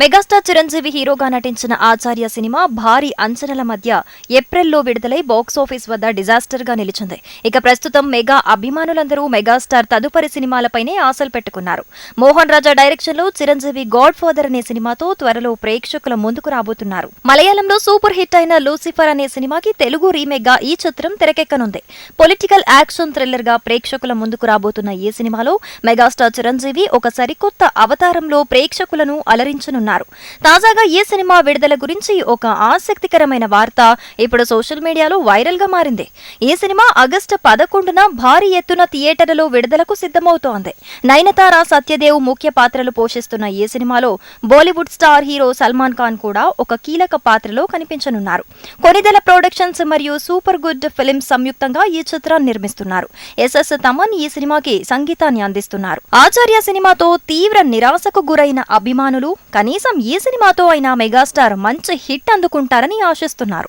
Megastar Chiranjeevi హీరోగా నటించిన ఆచార్య cinema భారీ అంచనాల మధ్య ఏప్రిల్లో విడుదలై బాక్సాఫీస్ వద్ద డిజాస్టర్గా నిలిచింది. ఇక ప్రస్తుతం మెగా అభిమానులందరూ మెగాస్టార్ తదుపరి సినిమాలపైనే ఆశలు పెట్టుకున్నారు. మోహన్ రాజా డైరెక్షన్లో చిరంజీవి గాడ్ ఫాదర్ అనే సినిమాతో త్వరలో ప్రేక్షకుల ముందుకు రాబోతున్నారు. మలయాళంలో సూపర్ హిట్ అయిన లూసిఫర్ అనే సినిమాకి తెలుగు రీమేక్గా ఈ చిత్రం తెరకెక్కనుంది. పొలిటికల్ యాక్షన్ థ్రిల్లర్గా ప్రేక్షకుల ముందుకు రాబోతున్న ఈ సినిమాలో మెగాస్టార్ చిరంజీవి ఒక సరికొత్త అవతారంలో ప్రేక్షకులను అలరించను అలరించనున్నారు తాజాగా ఈ సినిమా విడుదల గురించి ఒక ఆసక్తికరమైన వార్త ఇప్పుడు సోషల్ మీడియాలో వైరల్గా మారింది. ఈ సినిమా ఆగస్టు పదకొండున భారీ ఎత్తున థియేటర్లలో విడుదలకు సిద్ధమవుతోంది. నయనతార సత్యదేవ్ ముఖ్య పాత్రలు పోషిస్తున్న ఈ సినిమాలో బాలీవుడ్ స్టార్ హీరో సల్మాన్ ఖాన్ కూడా ఒక కీలక పాత్రలో కనిపించనున్నారు. కొనిదెల ప్రొడక్షన్స్ మరియు సూపర్ గుడ్ ఫిల్మ్స్ సంయుక్తంగా ఈ చిత్రాన్ని నిర్మిస్తున్నారు. ఎస్ఎస్ తమన్ ఈ సినిమాకి సంగీతాన్ని అందిస్తున్నారు. ఆచార్య సినిమాతో తీవ్ర నిరాశకు గురైన అభిమానులు కనీసం ఈ సినిమాతో అయినా మెగాస్టార్ మంచి హిట్ అందుకుంటారని ఆశిస్తున్నారు.